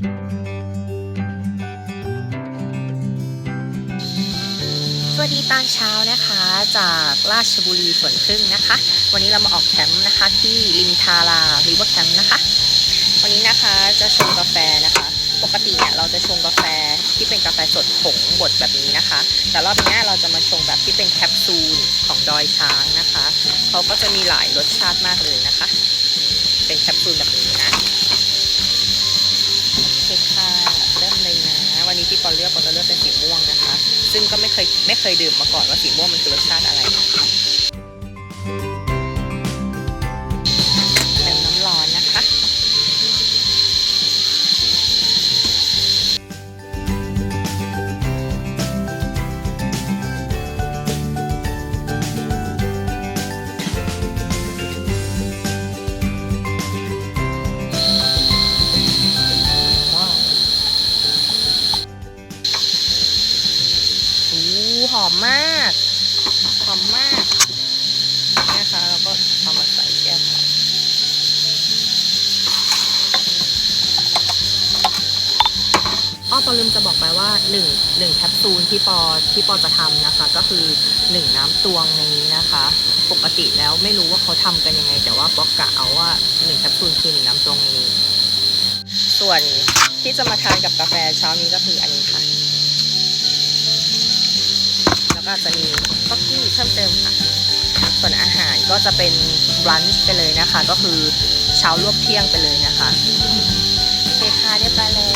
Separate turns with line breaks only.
สวัสดีตอนเช้านะคะจากราชบุรีสวนพึ่งนะคะ วันนี้เรามาออกแคมป์นะคะที่ริมทาราริเวอร์แคมป์นะคะ วันนี้นะคะจะชงกาแฟนะคะ ปกติเนี่ยเราจะชงกาแฟที่เป็นกาแฟสดผงบดแบบนี้นะคะ แต่รอบนี้เราจะมาชงแบบที่เป็นแคปซูลของดอยช้างนะคะเขาก็จะมีหลายรสชาติมากเลยนะคะ เป็นแคปซูล วันนี้ที่ปอเลือกปอจะเลือกเป็นสีม่วงนะคะ ซึ่งก็ไม่เคยไม่เคยดื่มมาก่อนว่าสีม่วงมันคือรสชาติอะไร หอมมาก หอมมากนะคะแล้วก็เอามาใส่แก้วค่ะอ้อปอลืมจะบอกไปว่า1งหนึ่งแคปซูลที่ปอที่ปอจะทำนะคะ ก็คือ 1 น้ำตวงในนี้นะคะ ปกติแล้วไม่รู้ว่าเขาทำกันยังไง แต่ว่าปอกะเอาว่า 1 แคปซูลคือ 1 น้ำตวงในนี้ ส่วนที่จะมาทานกับกาแฟเช้านี้ก็คืออันนี้ค่ะ ก็จะมีก๊อกกี้เพิ่มเติมค่ะ ส่วนอาหารก็จะเป็นบรันช์ไปเลยนะคะ ก็คือเช้ารวบเที่ยงไปเลยนะคะโอเคค่ะเรียบร้อยแล้ว